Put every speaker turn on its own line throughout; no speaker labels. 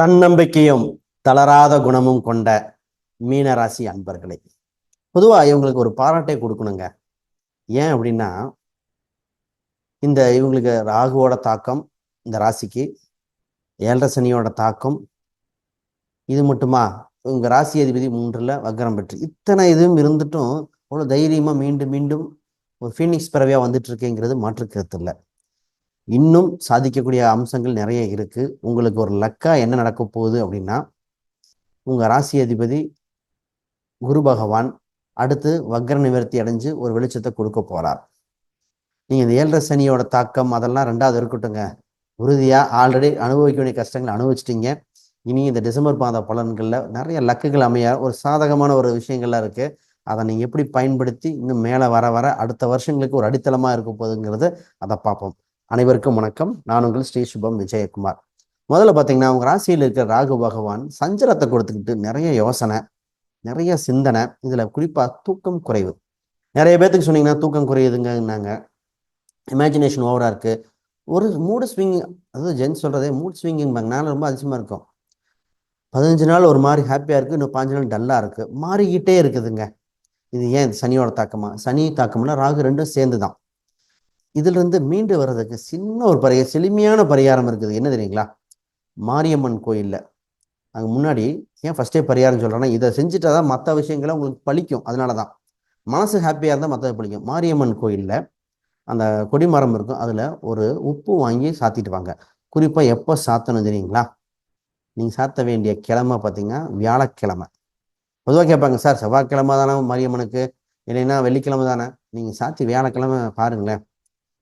தன்னம்பிக்கையும் தளராத குணமும் கொண்ட மீனராசி அன்பர்களே பொதுவாக இவங்களுக்கு ஒரு பாராட்டை கொடுக்கணுங்க. ஏன் அப்படின்னா இந்த இவங்களுக்கு ராகுவோட தாக்கம் இந்த ராசிக்கு ஏழரை சனியோட தாக்கம் இது மட்டுமா? இவங்க ராசி அதிபதி மூன்றில் வக்கரம் பெற்று இத்தனை இதுவும் இருந்துட்டும் அவ்வளோ தைரியமாக மீண்டும் மீண்டும் ஒரு ஃபீனிக்ஸ் பிறவியாக வந்துட்டு இருக்கேங்கிறது மாற்று இல்லை. இன்னும் சாதிக்கக்கூடிய அம்சங்கள் நிறைய இருக்கு. உங்களுக்கு ஒரு லக்கா என்ன நடக்க போகுது அப்படின்னா உங்க ராசி அதிபதி குரு பகவான் அடுத்து வக்ர நிவர்த்தி அடைஞ்சு ஒரு வெளிச்சத்தை கொடுக்க போறார். நீங்க இந்த ஏழரை சனியோட தாக்கம் அதெல்லாம் ரெண்டாவது இருக்கட்டுங்க உறுதியா ஆல்ரெடி அனுபவிக்க வேண்டிய கஷ்டங்களை அனுபவிச்சிட்டீங்க. இனி இந்த டிசம்பர் மாத பலன்களில் நிறைய லக்குகள் அமைய ஒரு சாதகமான ஒரு விஷயங்கள்லாம் இருக்கு. அதை நீங்க எப்படி பயன்படுத்தி இன்னும் மேலே வர வர அடுத்த வருஷங்களுக்கு ஒரு அடித்தளமா இருக்க போகுதுங்கிறத அதை பார்ப்போம். அனைவருக்கும் வணக்கம். நான் உங்கள் ஸ்ரீ சுபம் விஜயகுமார். முதல்ல பார்த்தீங்கன்னா உங்கள் ராசியில் இருக்கிற ராகு பகவான் சஞ்சலத்தை கொடுத்துக்கிட்டு நிறைய யோசனை நிறைய சிந்தனை இதில் குறிப்பாக தூக்கம் குறைவு. நிறைய பேர்த்துக்கு சொன்னீங்கன்னா தூக்கம் குறையுதுங்கன்னாங்க. இமேஜினேஷன் ஓவராக இருக்குது ஒரு மூடு ஸ்விங் அதாவது ஜென்ஸ் சொல்கிறதே மூட் ஸ்விங்கிங்பாங்க ரொம்ப அதிசயமாக இருக்கும். பதினஞ்சு நாள் ஒரு மாதிரி ஹாப்பியாக இருக்குது இன்னும் பாஞ்சு நாள் டல்லாக இருக்குது மாறிக்கிட்டே இருக்குதுங்க. இது ஏன் சனியோட தாக்கமாக சனி தாக்கம்னா ராகு ரெண்டும் சேர்ந்து தான் இதிலிருந்து மீண்டு வர்றதுக்கு சின்ன ஒரு பரிக செழுமையான பரிகாரம் இருக்குது. என்ன தெரியுங்களா? மாரியம்மன் கோயிலில். அங்கே முன்னாடி ஏன் ஃபஸ்ட்டே பரிகாரம் சொல்கிறேன்னா இதை செஞ்சுட்டா தான் மற்ற விஷயங்களை உங்களுக்கு பழிக்கும். அதனால தான். மனசு ஹாப்பியாக இருந்தால் மற்றது பழிக்கும். மாரியம்மன் கோயிலில் அந்த கொடிமரம் இருக்கும். அதில் ஒரு உப்பு வாங்கி சாத்திட்டு வாங்க. குறிப்பாக எப்போ சாத்தணும் தெரியுங்களா? நீங்கள் சாத்த வேண்டிய கிழமை பார்த்தீங்கன்னா வியாழக்கிழமை. பொதுவாக கேட்பாங்க சார் செவ்வாய்க்கிழமை தானே மாரியம்மனுக்கு? இல்லைன்னா வெள்ளிக்கிழமை தானே? நீங்கள் சாத்தி வியாழக்கிழமை பாருங்களேன்.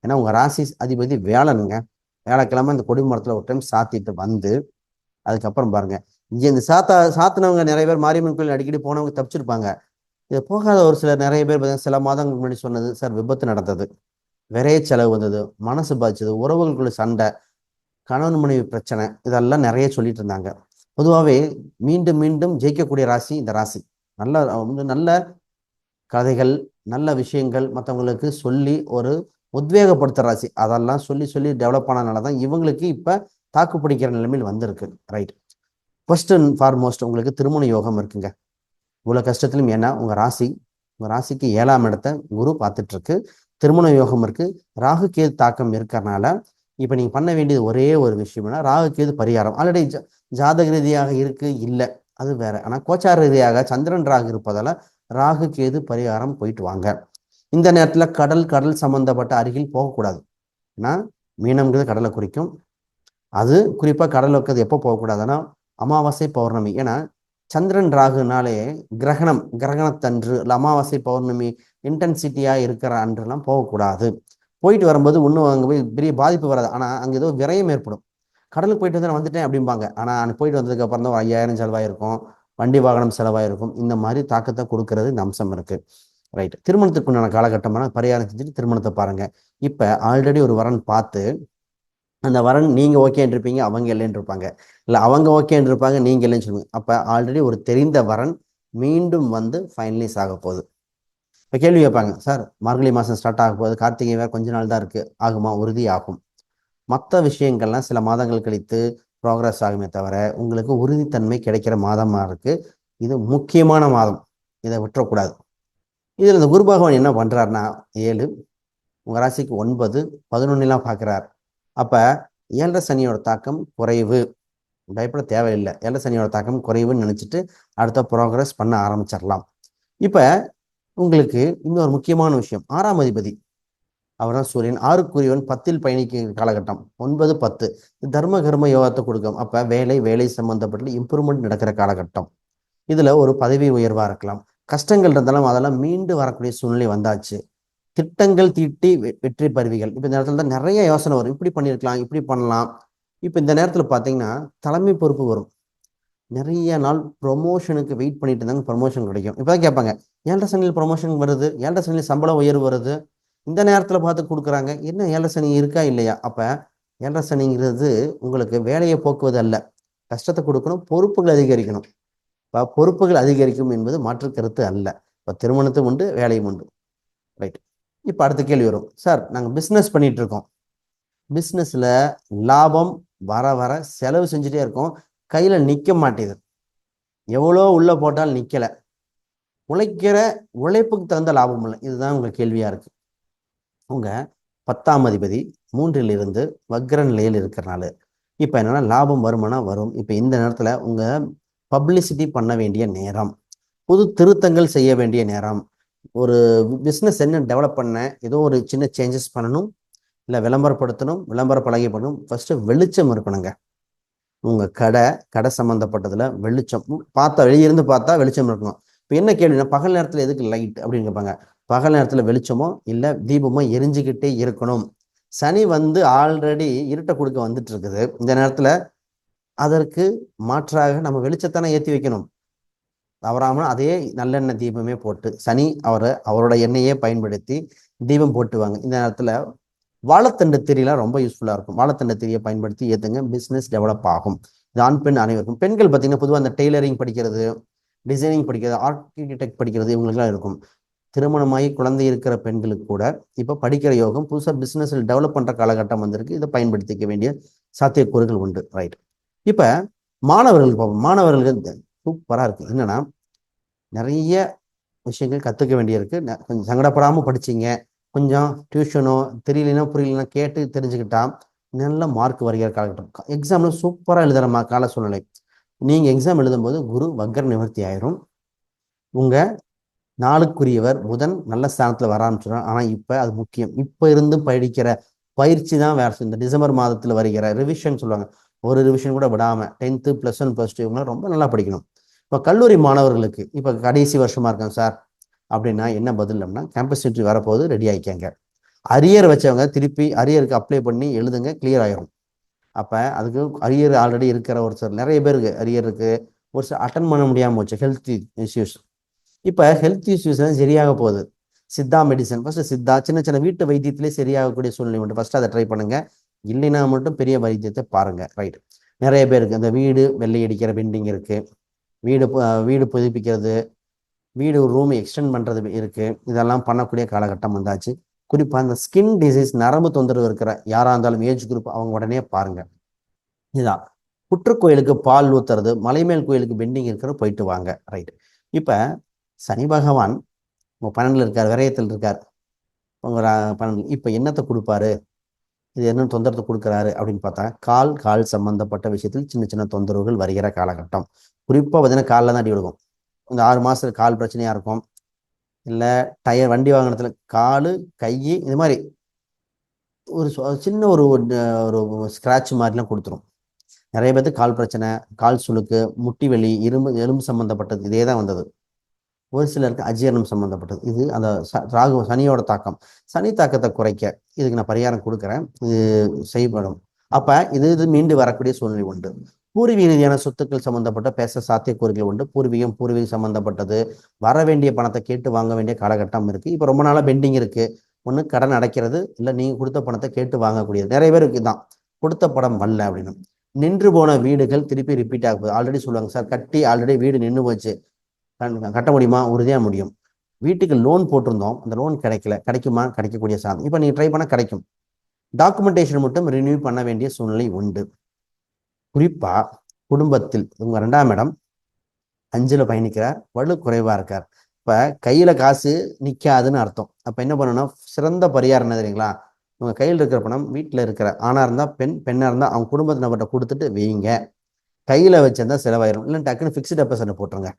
ஏன்னா உங்கள் ராசி அதிபதி வேளனுங்க வேலைக்கிழமை இந்த கொடி மரத்தில் ஒரு டைம் சாத்திட்டு வந்து அதுக்கப்புறம் பாருங்க. இங்கே இந்த சாத்தா சாத்தினவங்க நிறைய பேர் மாரியம்மன் கோயில் அடிக்கடி போனவங்க தப்பிச்சிருப்பாங்க. இது போகாத ஒரு சில நிறைய பேர் பார்த்தீங்கன்னா சில மாதங்களுக்கு முன்னாடி சொன்னது சார் விபத்து நடந்தது. விரைய செலவு வந்தது மனசு பாதிச்சது உறவுகளுக்குள்ள சண்டை கணவன் மனைவி பிரச்சனை இதெல்லாம் நிறைய சொல்லிட்டு இருந்தாங்க. பொதுவாகவே மீண்டும் மீண்டும் ஜெயிக்கக்கூடிய ராசி இந்த ராசி. நல்ல வந்து நல்ல கதைகள் நல்ல விஷயங்கள் மற்றவங்களுக்கு சொல்லி ஒரு உத்வேகப்படுத்த ராசி. அதெல்லாம் சொல்லி சொல்லி டெவலப் ஆனதுனால தான் இவங்களுக்கு இப்போ தாக்கு பிடிக்கிற நிலைமையில் வந்திருக்கு. ரைட் ஃபர்ஸ்ட் அண்ட் ஃபார்மோஸ்ட் உங்களுக்கு திருமண யோகம் இருக்குங்க. இவ்வளோ கஷ்டத்துலையும் ஏன்னா உங்கள் ராசி உங்கள் ராசிக்கு ஏழாம் இடத்த குரு பார்த்துட்ருக்கு. திருமண யோகம் இருக்குது ராகு கேது தாக்கம் இருக்கிறனால இப்போ நீங்கள் பண்ண வேண்டியது ஒரே ஒரு விஷயம்னா ராகு கேது பரிகாரம். ஆல்ரெடி ஜாதக ரீதியாக இருக்குது இல்லை. அது வேற. ஆனால் கோச்சார ரீதியாக சந்திரன் ராகு இருப்பதால் ராகு கேது பரிகாரம் போயிட்டு வாங்க. இந்த நேரத்தில் கடல் கடல் சம்பந்தப்பட்ட அருகில் போகக்கூடாது. ஏன்னா மீனம்ங்கிறது கடலை குறிக்கும். அது குறிப்பாக கடல் வைக்கிறது எப்போ போகக்கூடாதுன்னா அமாவாசை பௌர்ணமி. ஏன்னா சந்திரன் ராகுனாலே கிரகணம் கிரகணத்தன்று இல்லை அமாவாசை பௌர்ணமி இன்டென்சிட்டியாக இருக்கிற அன்றுலாம் போகக்கூடாது. போயிட்டு வரும்போது ஒன்றும் அங்கே போய் பெரிய பாதிப்பு வராது. ஆனால் அங்கே ஏதோ விரயம் ஏற்படும். கடலுக்கு போயிட்டு வந்து நான் வந்துட்டேன் அப்படிம்பாங்க. ஆனால் அங்கே போயிட்டு வந்ததுக்கு அப்புறம் தான் ஒரு ஐயாயிரம் செலவாயிருக்கும். வண்டி வாகனம் செலவாயிருக்கும். இந்த மாதிரி தாக்கத்தை கொடுக்கறது இந்த அம்சம் இருக்குது ரைட் திருமணத்துக்கு உண்டான காலகட்டமான பரிகாரம் செஞ்சுட்டு திருமணத்தை பாருங்க. இப்போ ஆல்ரெடி ஒரு வரன் பார்த்து அந்த வரன் நீங்கள் ஓகேன்னு இருப்பீங்க அவங்க இல்லைன்னு இருப்பாங்க. இல்லை அவங்க ஓகேன்னு இருப்பாங்க நீங்கள் இல்லைன்னு சொல்லுவீங்க அப்போ ஆல்ரெடி ஒரு தெரிந்த வரன் மீண்டும் வந்து ஃபைனலைஸ் ஆக போகுது. இப்போ கேள்வி கேட்பாங்க சார் மார்கழி மாதம் ஸ்டார்ட் ஆக போகுது. கார்த்திகை வேறு கொஞ்ச நாள் தான் இருக்குது ஆகுமா? உறுதி ஆகும் மற்ற விஷயங்கள்லாம் சில மாதங்கள் கழித்து ப்ராக்ரஸ் ஆகுமே தவிர உங்களுக்கு உறுதித்தன்மை கிடைக்கிற மாதமாக இருக்குது இது முக்கியமான மாதம். இதை விட்டுறக்கூடாது. இதில் இந்த குரு பகவான் என்ன பண்ணுறாருன்னா ஏழு உங்கள் ராசிக்கு ஒன்பது பதினொன்னுலாம் பார்க்குறார். அப்போ ஏழரை சனியோட தாக்கம் குறைவு. பயப்பட தேவையில்லை. ஏழரை சனியோட தாக்கம் குறைவுன்னு நினச்சிட்டு அடுத்த ப்ரோக்ரஸ் பண்ண ஆரம்பிச்சிடலாம். இப்போ உங்களுக்கு இன்னொரு முக்கியமான விஷயம். ஆறாம் அதிபதி. அவர் தான் சூரியன். ஆறுக்குரியவன் பத்தில் பயணிக்கிற காலகட்டம். ஒன்பது பத்து. தர்ம கர்ம யோகத்தை கொடுக்கும். அப்போ வேலை வேலை சம்பந்தப்பட்ட இம்ப்ரூவ்மெண்ட் நடக்கிற காலகட்டம். இதில் ஒரு பதவி உயர்வாக இருக்கலாம். கஷ்டங்கள் இருந்தாலும் அதெல்லாம் மீண்டு வரக்கூடிய சூழ்நிலை வந்தாச்சு. திட்டங்கள் தீட்டி வெற்றி பருவிகள். இப்போ இந்த நேரத்துல தான் நிறைய யோசனை வரும். இப்படி பண்ணியிருக்கலாம் இப்படி பண்ணலாம். இப்போ இந்த நேரத்தில் பார்த்தீங்கன்னா தலைமை பொறுப்பு வரும். நிறைய நாள் ப்ரொமோஷனுக்கு வெயிட் பண்ணிட்டு இருந்தாங்க ப்ரொமோஷன் கிடைக்கும். இப்போதான் கேட்பாங்க ஏழரை சனியில் ப்ரொமோஷன் வருது? ஏழரை சனியில் சம்பளம் உயர்வு வருது? இந்த நேரத்தில் பார்த்து கொடுக்குறாங்க. என்ன ஏழரை சனி இருக்கா இல்லையா? அப்போ ஏழரை சனிங்கிறது உங்களுக்கு வேலையை போக்குவது அல்ல. கஷ்டத்தை கொடுக்கணும் பொறுப்புகள் அதிகரிக்கணும். பொறுப்புகள் அதிகரிக்கும் என்பது மாற்று கருத்து அல்ல. இப்போ திருமணத்தும் உண்டு வேலையும் உண்டு. ரைட் இப்போ அடுத்த கேள்வி வரும். சார் நாங்கள் பிஸ்னஸ் பண்ணிட்டு இருக்கோம். பிஸ்னஸில் லாபம் வர வர செலவு செஞ்சுட்டே இருக்கோம். கையில் நிற்க மாட்டேது. எவ்வளோ உள்ளே போட்டால் நிற்கலை உழைக்கிற உழைப்புக்கு தகுந்த லாபம் இல்லை. இதுதான் உங்கள் கேள்வியாக இருக்குது உங்கள் பத்தாம் அதிபதி மூன்றில் இருந்து வக்ர நிலையில் இருக்கிறனால. இப்போ என்னென்னா லாபம் வருமானம் வரும். இப்போ இந்த நேரத்தில் உங்கள் பப்ளிசிட்டி பண்ண வேண்டிய நேரம். புது திருத்தங்கள் செய்ய வேண்டிய நேரம். ஒரு பிஸ்னஸ் என்ன டெவலப் பண்ண ஏதோ ஒரு சின்ன சேஞ்சஸ் பண்ணணும் இல்லை விளம்பரப்படுத்தணும் விளம்பர பழகி பண்ணணும் ஃபஸ்ட்டு வெளிச்சம் இருக்கணுங்க. உங்கள் கடை கடை சம்மந்தப்பட்டதில் வெளிச்சம். பார்த்தா வெளியிருந்து பார்த்தா வெளிச்சம் இருக்கணும். இப்போ என்ன கேள்வினா பகல் நேரத்தில் எதுக்கு லைட் அப்படின்னு கேட்பாங்க. பகல் நேரத்தில் வெளிச்சமோ இல்லை தீபமோ எரிஞ்சுக்கிட்டே இருக்கணும். சனி வந்து ஆல்ரெடி இருட்டை கொடுக்க வந்துட்டு இருக்குது. இந்த நேரத்தில் அதற்கு மாற்றாக நம்ம வெளிச்சத்தானே ஏற்றி வைக்கணும். தவறாமல் அதே நல்லெண்ணெய் தீபமே போட்டு சனி அவரை அவரோட எண்ணெயே பயன்படுத்தி தீபம் போட்டுவாங்க. இந்த நேரத்தில் வாழைத்தண்டு திரியெலாம் ரொம்ப யூஸ்ஃபுல்லாக இருக்கும். வாழைத்தண்டு திரியை பயன்படுத்தி ஏற்றுங்க பிஸ்னஸ் டெவலப் ஆகும். இது ஆண் பெண் அனைவருக்கும். பெண்கள் பார்த்தீங்கன்னா பொதுவாக அந்த டெய்லரிங் படிக்கிறது டிசைனிங் படிக்கிறது ஆர்கிடெக்ட் படிக்கிறது இவங்களுக்குலாம் இருக்கும். திருமணமாகி குழந்தை இருக்கிற பெண்களுக்கு கூட இப்போ படிக்கிற யோகம் புதுசாக பிஸ்னஸில் டெவலப் பண்ணுற காலகட்டம் வந்திருக்கு. இதை பயன்படுத்திக்க வேண்டிய சாத்தியக்கூறுகள் உண்டு. ரைட் இப்போ மாணவர்களுக்கு பார்ப்போம் மாணவர்களுக்கு சூப்பராக இருக்குது என்னென்னா நிறைய விஷயங்கள் கற்றுக்க வேண்டியிருக்கு. கொஞ்சம் சங்கடப்படாமல் படிச்சீங்க. கொஞ்சம் டியூஷனோ தெரியலனா புரியலனா கேட்டு தெரிஞ்சுக்கிட்டா நல்ல மார்க் வருகிற காலகட்டம். எக்ஸாமில் சூப்பராக எழுதுகிற மா கால சூழ்நிலை. நீங்கள் எக்ஸாம் எழுதும்போது குரு வக்கர நிவர்த்தி ஆயிரும். உங்கள் நாளுக்குரியவர் புதன் நல்ல ஸ்தானத்தில் வர ஆரம்பிச்சிடும் ஆனால் இப்போ அது முக்கியம். இப்போ இருந்து படிக்கிற பயிற்சி தான் வேறு இந்த டிசம்பர் மாதத்தில் வருகிற ரிவிஷன் சொல்லுவாங்க. ஒரு ரிவிஷன் கூட விடாமல் tenth plus one plus two இவங்களாம் ரொம்ப நல்லா படிக்கணும். இப்போ கல்லூரி மாணவர்களுக்கு இப்போ கடைசி வருஷமாக இருக்கேன் சார் அப்படின்னா என்ன பதில் அப்படின்னா கேம்பஸ் இன்டர்வியூ வரப்போகுது ரெடி ஆயிக்காங்க அரியர் வச்சவங்க திருப்பி அரியருக்கு அப்ளை பண்ணி எழுதுங்க கிளியர் ஆயிரும். அப்போ அதுக்கு அரியர் ஆல்ரெடி இருக்கிற ஒரு சில நிறைய பேருக்கு அரியர் ஒரு சில அட்டன் பண்ண முடியாமல் போச்சு ஹெல்த் இஷ்யூஸ் இப்போ ஹெல்த் இஷ்யூஸ்லாம் சரியாக போகுது. சித்தா மெடிசன் ஃபஸ்ட்டு சித்தா சின்ன சின்ன வீட்டு வைத்தியத்திலே சரியாகக்கூடிய சூழ்நிலை உண்டு. ஃபஸ்ட்டு அதை ட்ரை பண்ணுங்க. இல்லைன்னா மட்டும் பெரிய வைத்தியத்தை பாருங்க. ரைட் நிறைய பேருக்கு இந்த வீடு வெள்ளை அடிக்கிற பெண்டிங் இருக்கு. வீடு வீடு புதுப்பிக்கிறது வீடு ரூம் எக்ஸ்டெண்ட் பண்றது இருக்கு. இதெல்லாம் பண்ணக்கூடிய காலகட்டம் வந்தாச்சு. குறிப்பா அந்த ஸ்கின் டிசீஸ் நரம்பு தொந்தரவு இருக்கிற யாரா இருந்தாலும் ஏஜ் குரூப் அவங்க உடனே பாருங்க. இதான் புற்றுக்கோயிலுக்கு பால் ஊத்துறது மலைமேல் கோயிலுக்கு பெண்டிங் இருக்கிற போயிட்டு வாங்க. ரைட் இப்ப சனி பகவான் உங்க பன்னெண்டுல இருக்கார் விரயத்தில் இருக்கார். உங்க பன்னெண்டு இப்ப என்னத்தை கொடுப்பாரு? இது என்ன தொந்தரத்தை கொடுக்குறாரு அப்படின்னு பார்த்தா கால் கால் சம்பந்தப்பட்ட விஷயத்தில் சின்ன சின்ன தொந்தரவுகள் வருகிற காலகட்டம். குறிப்பா பார்த்தீங்கன்னா காலில் தான் அடி விழுகும். இந்த ஆறு மாசத்துல கால் பிரச்சனையா இருக்கும். இல்லை டயர் வண்டி வாகனத்துல கால் கை இது மாதிரி ஒரு சின்ன ஒரு ஒரு ஸ்க்ராட்ச் மாதிரிலாம் கொடுத்துரும். நிறைய பேர்த்துக்கு கால் பிரச்சனை கால் சுளுக்கு முட்டி வலி இரும்பு எலும்பு சம்மந்தப்பட்டது இதே தான் வந்தது. ஒரு சிலருக்கு அஜீரணம் சம்மந்தப்பட்டது இது அந்த ச- ராகு சனியோட தாக்கம். சனி தாக்கத்தை குறைக்க இதுக்கு நான் பரிகாரம் கொடுக்குறேன். இது செய்யப்படும். அப்போ இது இது மீண்டு வரக்கூடிய சூழ்நிலை உண்டு. பூர்வீக ரீதியான சொத்துக்கள் சம்மந்தப்பட்ட பேச சாத்தியக்கூறுகள் உண்டு. பூர்வீகம் பூர்வீகம் சம்மந்தப்பட்டது வர வேண்டிய பணத்தை கேட்டு வாங்க வேண்டிய காலகட்டம் இருக்குது இப்போ ரொம்ப நாளாக பெண்டிங் இருக்குது ஒன்று கடன் அடைக்கிறது இல்லை நீங்கள் கொடுத்த பணத்தை கேட்டு வாங்கக்கூடியது. நிறைய பேருக்கு தான் கொடுத்த படம் வரல அப்படின்னு நின்று போன வீடுகள் திருப்பி ரிப்பீட் ஆகுது ஆல்ரெடி சொல்லுவாங்க சார் கட்டி ஆல்ரெடி வீடு நின்று போச்சு. கட்ட முடியுமா? உறுதியாக முடியும். வீட்டுக்கு லோன் போட்டிருந்தோம். அந்த லோன் கிடைக்கல. கிடைக்குமா? கிடைக்கக்கூடிய சாதனம் இப்போ நீங்கள் ட்ரை பண்ணால் கிடைக்கும். டாக்குமெண்டேஷன் மட்டும் ரினியூ பண்ண வேண்டிய சூழ்நிலை உண்டு. குறிப்பாக குடும்பத்தில் உங்கள் ரெண்டாம் இடம் அஞ்சில் பயணிக்கிறார் வலு குறைவாக இருக்கார். இப்போ கையில் காசு நிற்காதுன்னு அர்த்தம். அப்போ என்ன பண்ணணும்? சிறந்த பரிகாரம் என்ன தெரியுங்களா? உங்கள் கையில் இருக்கிற பணம் வீட்டில் இருக்கிற ஆணா இருந்தால் பெண் பெண்ணாக இருந்தால் அவங்க குடும்பத்து நபர்கிட்ட கொடுத்துட்டு வைங்க. கையில் வச்சிருந்தா செலவாயிரும். இல்லை டக்குன்னு ஃபிக்ஸ்டு டெபாசிட் போட்டுருங்க.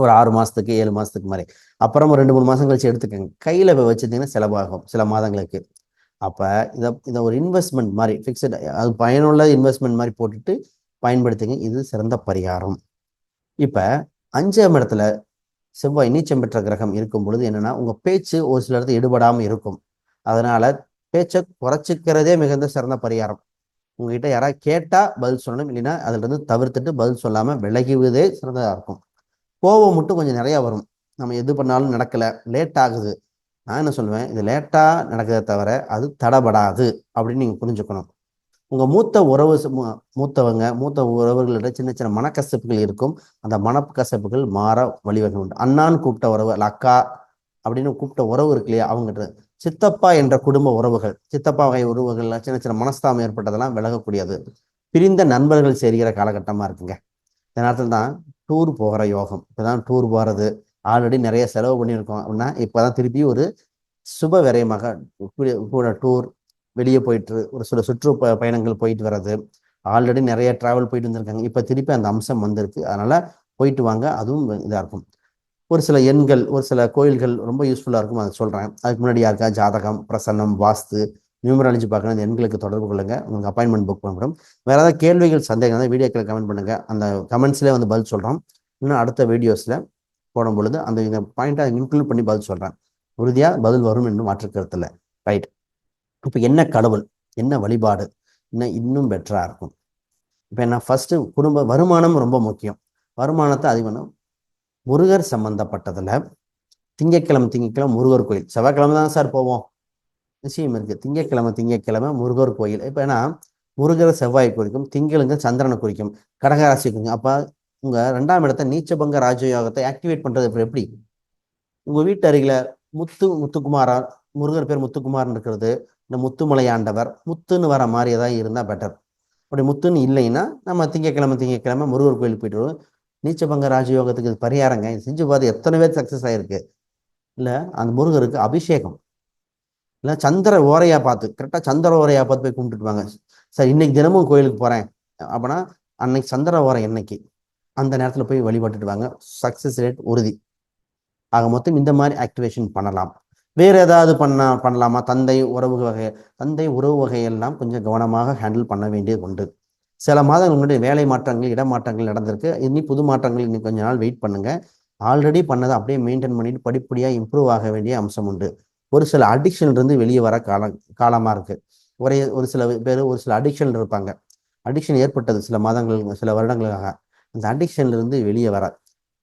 ஒரு ஆறு மாதத்துக்கு ஏழு மாதத்துக்கு மாதிரி அப்புறம் ஒரு ரெண்டு மூணு மாதம் கழிச்சு எடுத்துக்கோங்க. கையில் போய் வச்சிருந்தீங்கன்னா செலவாகும் சில மாதங்களுக்கு. அப்போ இதை இதை ஒரு இன்வெஸ்ட்மெண்ட் மாதிரி ஃபிக்ஸட் அது பயனுள்ள இன்வெஸ்ட்மெண்ட் மாதிரி போட்டுட்டு பயன்படுத்துங்க. இது சிறந்த பரிகாரம். இப்போ அஞ்சாம் இடத்துல செவ்வாய் நீச்சம் பெற்ற கிரகம் இருக்கும் பொழுது என்னென்னா உங்கள் பேச்சு ஒரு சில இடத்துல ஈடுபடாமல் இருக்கும். அதனால் பேச்சை குறைச்சிக்கிறதே மிகுந்த சிறந்த பரிகாரம். உங்ககிட்ட யாராவது கேட்டால் பதில் சொல்லணும். இல்லைன்னா அதுலேருந்து தவிர்த்துட்டு பதில் சொல்லாமல் விலகுவதே சிறந்ததாக இருக்கும். கோபம் மட்டும் கொஞ்சம் நிறையா வரும். நம்ம எது பண்ணாலும் நடக்கல லேட் ஆகுது. நான் என்ன சொல்லுவேன்? இது லேட்டாக நடக்கிறத தவிர அது தடபடாது அப்படின்னு நீங்கள் புரிஞ்சுக்கணும். உங்கள் மூத்த உறவு மூத்தவங்க மூத்த உறவுகளிட சின்ன சின்ன மனக்கசப்புகள் இருக்கும். அந்த மனக்கசப்புகள் மாற வழிவகை உண்டு. அண்ணான்னு கூப்பிட்ட உறவு அல்ல அக்கா அப்படின்னு கூப்பிட்ட உறவு இருக்கு இல்லையா அவங்ககிட்ட. சித்தப்பா என்ற குடும்ப உறவுகள் சித்தப்பா வகை உறவுகள்ல சின்ன சின்ன மனஸ்தாபம் ஏற்பட்டதெல்லாம் விலகக்கூடியது. பிரிந்த நண்பர்கள் சேர்கிற காலகட்டமாக இருக்குங்க. இந்த நேரத்தில் தான் டூர் போகிற யோகம். இப்போ தான் டூர் போகிறது ஆல்ரெடி நிறைய செலவு பண்ணியிருக்கோம் அப்படின்னா இப்போ தான் திருப்பி ஒரு சுப விரயமாக கூட- டூர் வெளியே போயிட்டு ஒரு சில சுற்று பயணங்கள் போயிட்டு வர்றது. ஆல்ரெடி நிறைய டிராவல் போயிட்டு வந்திருக்காங்க. இப்போ திருப்பி அந்த அம்சம் வந்திருக்கு. அதனால போயிட்டு வாங்க. அதுவும் இதாக இருக்கும். ஒரு சில எண்கள் ஒரு சில கோயில்கள் ரொம்ப யூஸ்ஃபுல்லாக இருக்கும். அதை சொல்கிறேன் அதுக்கு முன்னாடி யாருக்கா ஜாதகம் பிரசன்னம் வாஸ்து நியூமராலஜி பார்க்கணும் அந்த எண்களுக்கு தொடர்பு கொள்ளுங்க. உங்களுக்கு அப்பாயின்மெண்ட் புக் பண்ணப்படும். வேறு ஏதாவது கேள்விகள் சந்தேகம் தான் வீடியோக்களை கமெண்ட் பண்ணுங்கள் அந்த கமெண்ட்ஸ்லேயே வந்து பதில் சொல்கிறோம் இன்னும் அடுத்த வீடியோஸில் போடும் பொழுது அந்த இந்த பாயிண்ட்டை இன்க்ளூட் பண்ணி பதில் சொல்கிறேன் உறுதியாக பதில் வரும் என்று மாற்று ரைட் இப்போ என்ன கடவுள்? என்ன வழிபாடு? இன்னும் இன்னும் பெட்டராக இருக்கும்? இப்போ என்ன? ஃபஸ்ட்டு குடும்ப வருமானம் ரொம்ப முக்கியம். வருமானத்தை அதிகம் முருகர் சம்மந்தப்பட்டதில் திங்கக்கிழமை திங்கக்கிழமை முருகர் கோயில். செவ்வாய்க்கிழமை தான் சார் போவோம்? நிச்சயம் இருக்கு. திங்கக்கிழமை திங்கக்கிழமை முருகர் கோயில். இப்போ ஏன்னா முருகர் செவ்வாய் குறிக்கும் திங்களுங்க சந்திரனை குறிக்கும் கடகராசி குறிக்கும். அப்போ உங்க ரெண்டாம் இடத்த நீச்சபங்க ராஜயோகத்தை ஆக்டிவேட் பண்றது இப்போ எப்படி? உங்க வீட்டு அருகில முத்து முத்துக்குமாரா முருகர் பேர் முத்துக்குமார்னு இருக்கிறது. இந்த முத்துமலை ஆண்டவர் முத்துன்னு வர மாதிரி ஏதாவது இருந்தால் பெட்டர் அப்படி முத்துன்னு இல்லைன்னா நம்ம திங்கக்கிழமை திங்கக்கிழமை முருகர் கோயிலுக்கு போயிட்டு வருவோம். நீச்சபங்க ராஜயோகத்துக்கு இது பரிகாரங்க. செஞ்சு பார்த்து எத்தனை பேர் சக்ஸஸ் ஆயிருக்கு? இல்லை அந்த முருகருக்கு அபிஷேகம். இல்லை சந்திர ஓரையா பார்த்து கரெக்டாக சந்திர ஓரையா பார்த்து போய் கும்பிட்டுருப்பாங்க சார் இன்னைக்கு தினமும் கோயிலுக்கு போகிறேன் அப்படின்னா அன்னைக்கு சந்திர ஓரை என்னைக்கு? அந்த நேரத்தில் போய் வழிபட்டுடுவாங்க சக்ஸஸ் ரேட் உறுதி. ஆக மொத்தம் இந்த மாதிரி ஆக்டிவேஷன் பண்ணலாம். வேறு ஏதாவது பண்ண பண்ணலாமா? தந்தை உறவு வகை தந்தை உறவு வகையெல்லாம் கொஞ்சம் கவனமாக ஹேண்டில் பண்ண வேண்டியது உண்டு. சில மாதங்கள் உங்களுடைய வேலை மாற்றங்கள் இடமாற்றங்கள் நடந்திருக்கு. இனி புது மாற்றங்கள் இன்னும் கொஞ்ச நாள் வெயிட் பண்ணுங்கள் ஆல்ரெடி பண்ணதை அப்படியே மெயின்டைன் பண்ணிட்டு படிப்படியாக இம்ப்ரூவ் ஆக வேண்டிய அம்சம் உண்டு. ஒரு சில அடிக்ஷன்ல இருந்து வெளியே வர காலம் காலமாக இருக்கு. ஒரே ஒரு சில பேர் ஒரு சில அடிக்ஷன் இருப்பாங்க. அடிக்ஷன் ஏற்பட்டது சில மாதங்கள் சில வருடங்களுக்காக அந்த அடிக்ஷன்ல இருந்து வெளியே வர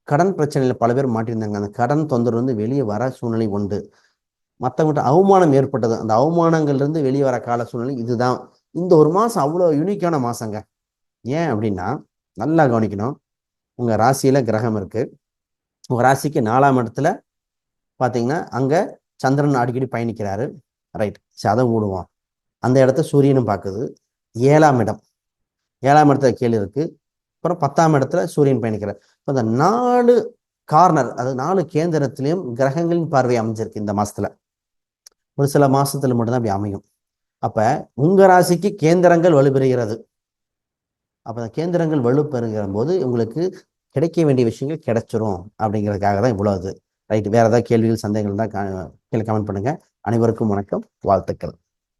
கடன் பிரச்சனையில் பல பேர் மாட்டியிருந்தாங்க. அந்த கடன் தொந்தரவுலேருந்து வெளியே வர சூழ்நிலை உண்டு. மற்றவங்கள்ட்ட அவமானம் ஏற்பட்டது. அந்த அவமானங்கள்லேருந்து வெளியே வர கால சூழ்நிலை இதுதான். இந்த ஒரு மாதம் அவ்வளோ யூனிக்கான மாதங்க ஏன் அப்படின்னா நல்லா கவனிக்கணும். உங்கள் ராசியில் கிரகம் இருக்குது உங்கள் ராசிக்கு நாலாம் இடத்துல பார்த்தீங்கன்னா அங்கே சந்திரன் அடிக்கடி பயணிக்கிறாரு. ரைட் சரி அதை மூடுவோம். அந்த இடத்த சூரியனும் பார்க்குது. ஏழாம் இடம். ஏழாம் இடத்துல கேள்வி இருக்கு. அப்புறம் பத்தாம் இடத்துல சூரியன் பயணிக்கிறார். இப்போ இந்த நாலு கார்னர் அது நாலு கேந்திரத்திலையும் கிரகங்களின் பார்வை அமைஞ்சிருக்கு இந்த மாசத்துல. ஒரு சில மாசத்துல மட்டும்தான் அப்படி அமையும். அப்ப உங்க ராசிக்கு கேந்திரங்கள் வலுப்பெறுகிறது. அப்ப அந்த கேந்திரங்கள் வலுப்பெறுகிற போது உங்களுக்கு கிடைக்க வேண்டிய விஷயங்கள் கிடைச்சிரும் அப்படிங்கிறதுக்காக தான் இவ்வளவு ரைட் வேற ஏதாவது கேள்விகள் சந்தேகங்கள் தான் கீழே கமெண்ட் பண்ணுங்க. அனைவருக்கும் வணக்கம். வாழ்த்துக்கள்.